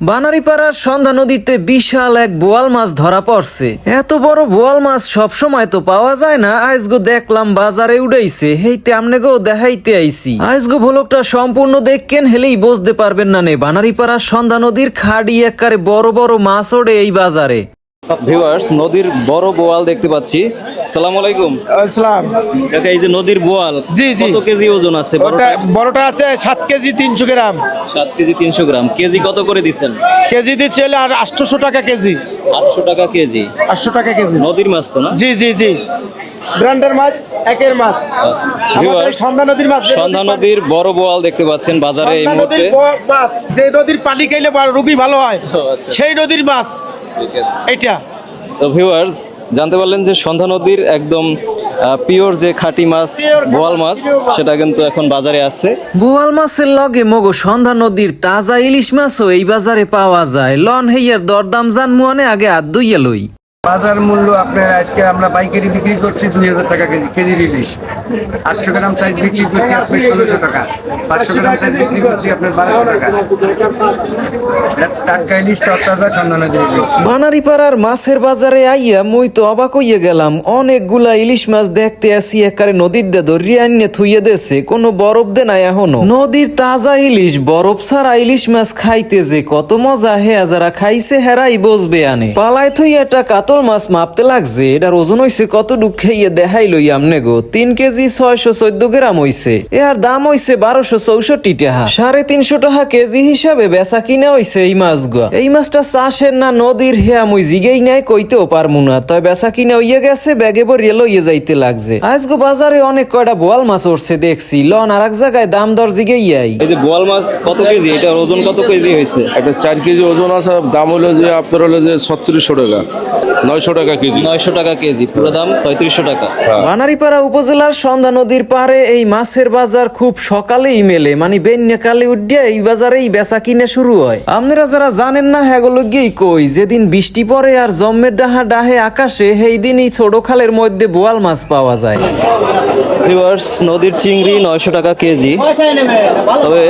বানারীপাড়ার সন্ধ্যা নদীতে বিশাল এক বোয়াল মাছ ধরা পড়ছে। এত বড় বোয়াল মাছ সব সময় তো পাওয়া যায় না। আজগো দেখলাম বাজারে উড়াইছে। হেইতে আমনে গো দেখাইতে আইছি। আজগো ভোলকটা সম্পূর্ণ দেখকেন হেলেই বুঝতে পারবেন না নে। বানারীপাড়ার সন্ধ্যা নদীর খাড়ি একবারে বড় বড় মাছ ওড়ে এই বাজারে। ভিউয়ার্স নদীর বড় বোয়াল দেখতে পাচ্ছি। সালাম আলাইকুম। কাকা এই যে নদীর বোয়াল জি, জি। কত কেজি ওজন আছে? ওটা বড়টা? বড়টা আছে কেজি তিনশো গ্রাম। সাত কেজি তিনশো গ্রাম। কেজি কত করে কেজি দিচ্ছে আর টাকা কেজি। আটশো টাকা কেজি। আটশো টাকা কেজি। নদীর মাছ তো না? জি জি জি। ব্র্যান্ডের মাছ একের মাছ। সন্ধ্যা নদীর মাছ, সন্ধ্যা নদীর নদীর বড় বোয়াল দেখতে পাচ্ছেন বাজারে এই মুহূর্তে। যে নদীর পানি খাইলে বা রোগী ভালো হয় আচ্ছা। সেই নদীর মাছ। ঠিক আছে। এইটা। ভিউয়ার্স জানতে পারলেন যে সন্ধ্যা নদীর একদম পিওর যে খাঁটি মাছ, বোয়াল মাছ। সেটা কিন্তু এখন বাজারে আছে বোয়াল মাছের লগে মগো সন্ধ্যা নদীর তাজা ইলিশ মাছও এই বাজারে পাওয়া যায় লন হেইয়ার দরদাম জান মুয়ানে আগে আদ লই বাজার মূল্য আপনার আজকে আমরা পাইকারি বিক্রি করছি দুই হাজার টাকা কেজি কেজি ইলিশ আটশো গ্রাম সাইজ বিক্রি করছি আপনার ষোলোশো টাকা, পাঁচশো গ্রাম সাইজ বিক্রি করছি আপনার বারোশো টাকা। নদীর মাছের বাজারে আইয়া মুই তো অবাক হইয়া গেলাম। অনেকগুলা ইলিশ মাছ দেখতে আসি একারে নদীর দে ধরিয়া আনিয়ে থুইয়ে দেছে, কোনো বরফ দে নাই এখনও। নদীর তাজা ইলিশ, বরফ ছাড়া ইলিশ মাছ খাইতে যে কত মজা হে যারা খাইছে হেরাই বসবে আনে। পালায় থইয়া একটা কাতল মাছ মাপতে লাগছে এটার ওজন হইছে কত দুঃখে ইয়ে দেখাই লই আমনে গো। তিন কেজি ছয়শো চোদ্দ গ্রাম হইছে এর দাম হইছে বারোশো চৌষট্টি টাকা সাড়ে তিনশো টাকা কেজি হিসাবে বেচা কিনা হইছে এই মাছ এই মাছটা চাষের না নদীর হেয়া মুই জিগেই নাই কইতেও পারমু না তয় বেচা কিনা হইয়া গেছে ব্যাগে ভরিয়ে লইয়ে যাইতে লাগছে। আজগো বাজারে অনেক কয়টা বোয়াল মাছ উঠছে দেখছি। লন আর এক জায়গায় দাম দর জিগেই আই। এই যে বোয়াল মাছ কত কেজি? এটার ওজন কত কেজি হয়েছে একটা চার কেজি ওজন আছে দাম হলো যে আপনার হলো যে ছত্রিশশো টাকা। নয়শো টাকা কেজি। নয়শো টাকা কেজি পুরো দাম ছয়ত্রিশশো টাকা। বানারীপাড়া উপজেলার সন্ধ্যা নদীর পাড়ে এই মাছের বাজার খুব সকালেই মেলে। মানে বেন্যাকালে উঠিয়া এই বাজারেই বেচা কিনে শুরু হয়। আপনারা যারা জানেন না হ্যাগুলো গিয়েই কই। যেদিন বৃষ্টি পড়ে আর জম্মের ডাহা ডাহে আকাশে সেই দিনই ছোট খালের মধ্যে বোয়াল মাছ পাওয়া যায়। ভিউয়ার্স নদীর চিংড়ি নয়শো টাকা কেজি। তবে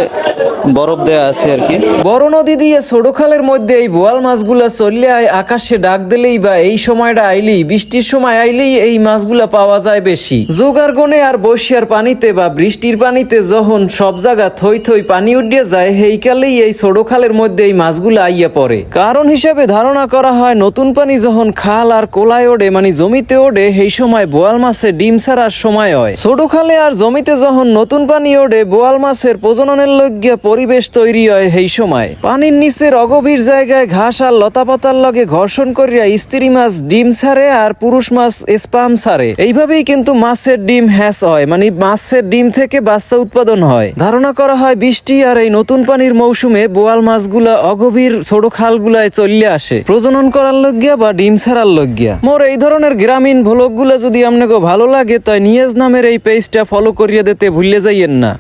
বরফ দেয়া আছে আর কি। বড় নদী দিয়ে ছোট খালের মধ্যে এই বোয়াল মাছগুলা চললে আকাশে ডাক দিলেই বা এই সময়টা আইলেই, বৃষ্টির সময় আইলেই এই মাছগুলা পাওয়া যায় বেশি। জোগার গনে আর বসিয়ার পানিতে বা বৃষ্টির পানিতে যখন সব জায়গা থই থই পানি উঠিয়ে যায় হেইকালেই এই ছোট খালের মধ্যে এই মাছগুলা আইয়া পড়ে। কারণ হিসাবে ধারণা করা হয়, নতুন পানি যখন খাল আর কোলায় ওড়ে মানে জমিতে ওড়ে, সেই সময় বোয়াল মাছে ডিম ছাড়ার সময় হয়। ছোট খালে আর জমিতে যখন নতুন পানি ওঠে বোয়াল মাছের প্রজননের লগ্যা পরিবেশ তৈরি হয় সেই সময়। পানির নিচের অগভীর জায়গায় ঘাস আর লতা পাতার লগে ঘর্ষণ করিয়া স্ত্রী মাছ ডিম ছাড়ে আর পুরুষ মাছ স্পাম ছাড়ে। এইভাবেই কিন্তু মাছের ডিম হ্যাস হয় মানে মাছের ডিম থেকে বাচ্চা উৎপাদন হয়। ধারণা করা হয় বৃষ্টি আর এই নতুন পানির মৌসুমে বোয়াল মাছগুলা অগভীর ছোট খালগুলায় চলে আসে। প্রজনন করার লগ্যা বা ডিম ছাড়ার লগ্যা মোর এই ধরনের গ্রামীণ ভ্লগগুলা যদি আপনাকে ভালো লাগে, তাই নিয়াজ নামের এই পেজটা ফলো করিয়ে দিতে ভুলে যাইয়েন না।